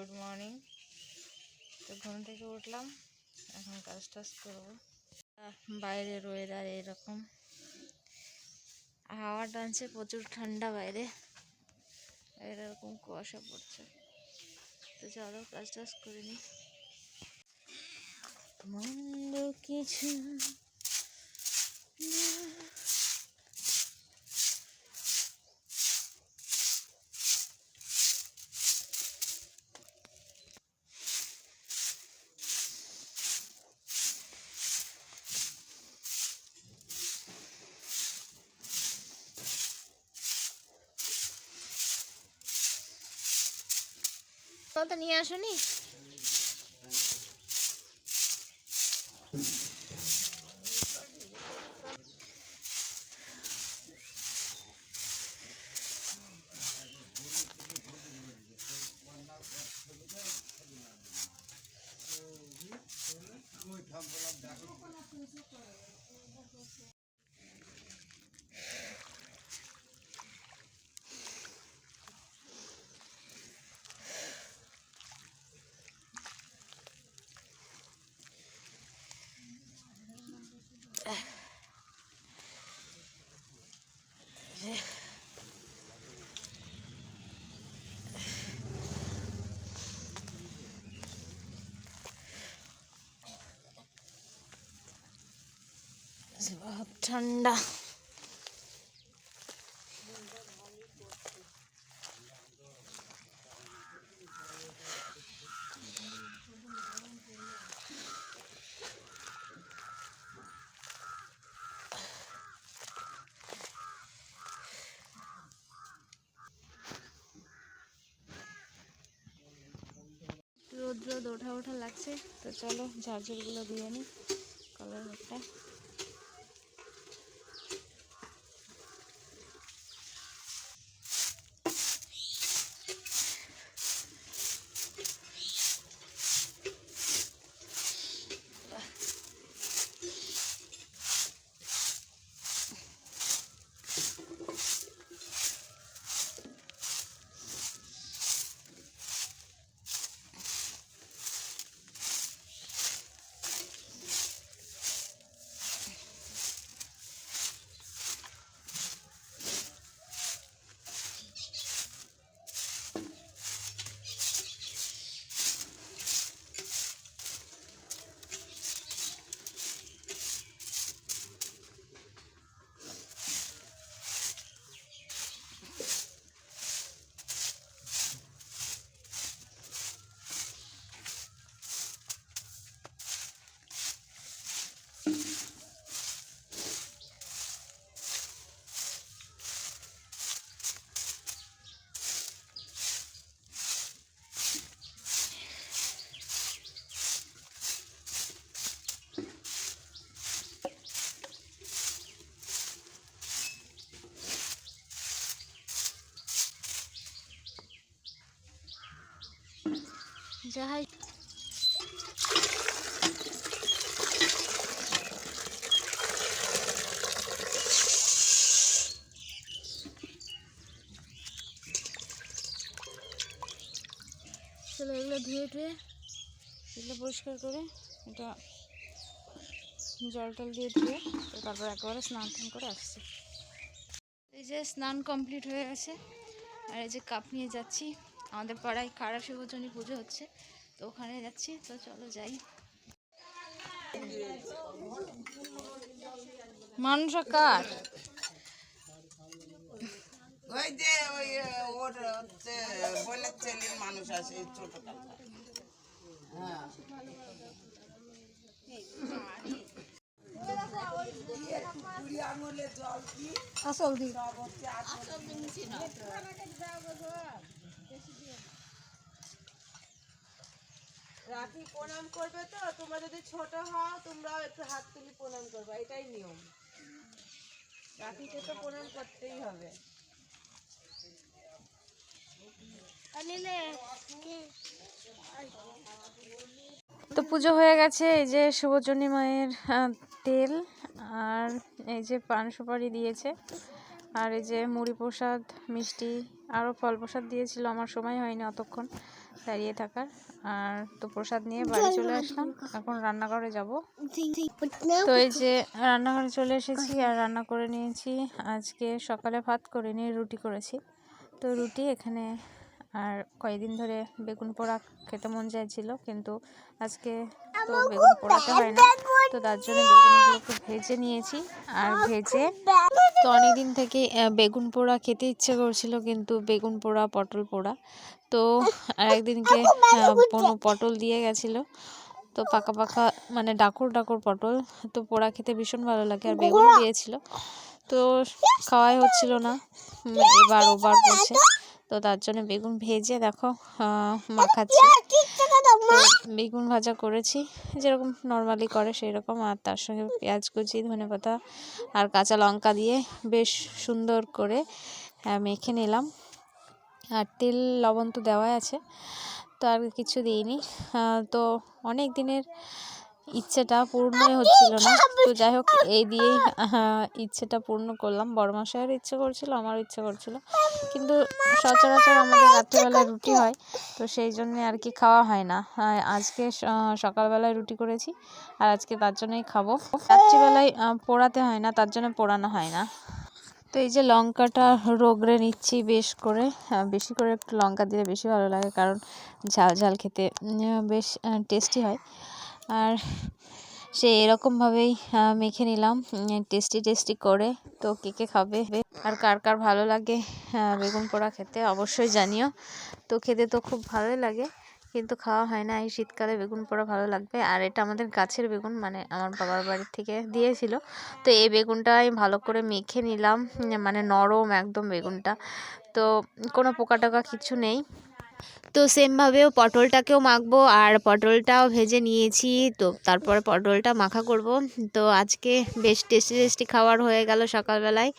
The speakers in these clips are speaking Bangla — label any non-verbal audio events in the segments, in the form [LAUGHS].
Good morning. তো ঘুম থেকে উঠলাম এখন কাজ টাজ করব। আহ, বাইরের ওয়েদার এরকম হাওয়া টানছে প্রচুর ঠান্ডা বাইরে। এরকম কুয়াশা পড়ছে। তো চলো কাজ টাজ করে নি। মন্দ কিছু না তো নিয়ে আসনি? ঠান্ডা। রোদ রোদ ওঠা ওঠা লাগছে। তো চলো চার্জারগুলো দিয়ে নিই যাই। চলো এগুলো ধুয়ে টুয়ে এগুলো পরিষ্কার করে এটা জল টল দিয়ে ধুয়ে তারপর একেবারে স্নান টান করে আসছি। এই যে স্নান কমপ্লিট হয়ে গেছে। আর এই যে কাপ নিয়ে যাচ্ছি। আমাদের পাড়ায় কারা শিবজনী পুজো হচ্ছে তো ওখানে যাচ্ছি তো চলো যাই। মানুষ কার? ওই যে ওই ওর হচ্ছে বোনের ছেলের মানুষ আছে ছোট হ্যাঁ। আসল দি রাখি প্রণাম করবে তো? তোমরা যদি ছোট হও তোমরাও একটু হাত তুলি প্রণাম করবে। এটাই নিয়ম। রাখিকে তো প্রণাম করতেই হবে। তো পুজো হয়ে গেছে এই যে শুভচন্ডী মায়ের তেল আর এই যে পান সুপারি দিয়েছে আর এই যে মুড়ি প্রসাদ মিষ্টি আরও ফল প্রসাদ দিয়েছিল আমার সময় হয়নি অতক্ষণ দাঁড়িয়ে থাকার। আর তো প্রসাদ নিয়ে বাড়ি চলে আসলাম এখন রান্নাঘরে যাব। তো এই যে রান্নাঘরে চলে এসেছি আর রান্না করে নিয়েছি। আজকে সকালে ভাত করে নিয়ে রুটি করেছি। তো রুটি এখানে আর কয়েকদিন ধরে বেগুন পোড়া খেতে মন চাইছিল কিন্তু আজকে তো বেগুন পোড়াতে হয় না। তো তার জন্য বেগুনগুলোকে ভেজে নিয়েছি আর ভেজে তো অনেকদিন থেকে আহ, বেগুন পোড়া খেতে ইচ্ছে করছিল কিন্তু বেগুন পোড়া পটল পোড়া। তো একদিনকে কোনো পটল দিয়ে গেছিল। তো পাকা পাকা মানে ডাকুর ডাকুর পটল। তো পোড়া খেতে ভীষণ ভালো লাগে আর বেগুন দিয়েছিল। তো খাওয়াই হচ্ছিল না। এবার ওবার করছে। তো তার জন্য বেগুন ভেজে দেখো মাখাচ্ছি। বেগুন ভাজা করেছি যেরকম নর্মালি করে সেই রকম আর তার সঙ্গে পেঁয়াজ কুচি ধনেপাতা আর কাঁচা লঙ্কা দিয়ে বেশ সুন্দর করে মেখে নিলাম। আর তেল লবণ তো দেওয়াই আছে তো আর কিছু দিইনি। তো অনেক দিনের ইচ্ছেটা পূর্ণই হচ্ছিল না। তো যাই হোক এই দিয়েই আহ, ইচ্ছেটা পূর্ণ করলাম। বড় মশাইয়ের ইচ্ছে করছিল আমারও ইচ্ছে করছিল। কিন্তু সচরাচর আমাদের রাত্রিবেলায় রুটি হয় তো সেই জন্য আর কি খাওয়া হয় না। আর আজকে সকালবেলায় রুটি করেছি আর আজকে তার জন্যই খাব। রাত্রিবেলায় পোড়াতে হয় না তার জন্য পোড়ানো হয় না। তো এই যে লঙ্কাটা রোগড়ে নিচ্ছি বেশ করে বেশি করে একটু লঙ্কা দিলে বেশি ভালো লাগে কারণ ঝাল ঝাল খেতে বেশ টেস্টি হয়। আর সে এরকমভাবেই মেখে নিলাম টেস্টি টেস্টি করে। তো কে কে খাবে? আর কার কার ভালো লাগে বেগুন পোড়া খেতে অবশ্যই জানিও। তো খেতে তো খুব ভালোই লাগে, কিন্তু খাওয়া হয় না। এই শীতকালে বেগুন পোড়া ভালো লাগবে। আর এটা আমাদের গাছের বেগুন মানে আমার বাবার বাড়ি থেকে দিয়েছিল। তো এই বেগুনটা আমি ভালো করে মেখে নিলাম মানে নরম একদম বেগুনটা। তো কোনো পোকা টোকা কিছু নেই। তো সেমভাবেও পটলটাকেও মাখবো আর পটলটাও ভেজে নিয়েছি। তো তারপরে পটলটা মাখা করব। তো আজকে বেশ টেস্টি টেস্টি খাবার হয়ে গেল সকালবেলায়।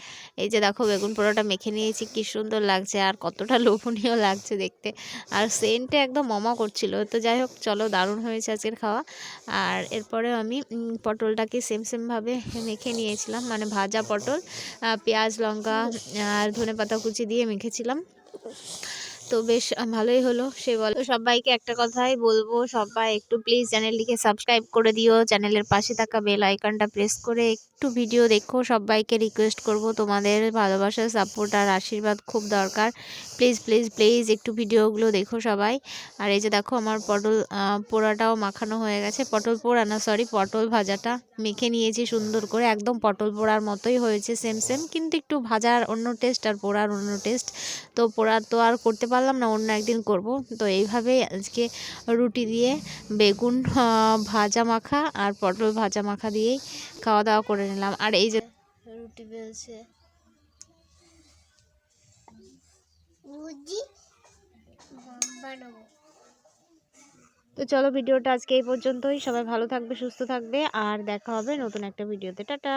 এই যে দেখো বেগুন পোড়াটা মেখে নিয়েছি, কি সুন্দর লাগছে আর কতটা [LAUGHS] লোভনীয় লাগছে দেখতে। আর সেন্টে একদম মমা করছিল। তো যাই হোক, চলো দারুণ হয়েছে আজকের খাওয়া। আর এরপরে আমি পটলটাকে সেম সেমভাবে মেখে নিয়েছিলাম। মানে ভাজা পটল পেঁয়াজ, লঙ্কা আর ধনে পাতা কুচি দিয়ে মেখেছিলাম। তো বেশ ভালোই হলো সে বলো। সবাইকে একটা কথাই বলব, সবাই একটু প্লিজ চ্যানেলটিকে সাবস্ক্রাইব করে দিও। চ্যানেলের পাশে থাকা বেল আইকনটা প্রেস করে একটু ভিডিও দেখো। সবাইকে রিকোয়েস্ট করব, তোমাদের ভালোবাসা সাপোর্ট আর আশীর্বাদ খুব দরকার। প্লিজ প্লিজ প্লিজ একটু ভিডিওগুলো দেখো সবাই। আর এই যে দেখো আমার পটল পোড়াটাও মাখানো হয়ে গেছে। পটল পোড়া না সরি পটল ভাজাটা মেখে নিয়েছি সুন্দর করে। একদম পটল পোড়ার মতোই হয়েছে সেম সেম কিন্তু একটু ভাজার অন্য টেস্ট আর পোড়ার অন্য টেস্ট তো পোড়া তো আর করতে পারলাম না অন্য একদিন করব। তো এইভাবেই আজকে রুটি দিয়ে বেগুন ভাজা মাখা আর পটল ভাজা মাখা দিয়েই খাওয়া দাওয়া করে নিলাম। আর এই যে রুটি বেলছে। তো চলো ভিডিওটা আজকে এই পর্যন্তই। সবাই ভালো থাকবে সুস্থ থাকবে। আর দেখা হবে নতুন একটা ভিডিওতে। টাটা!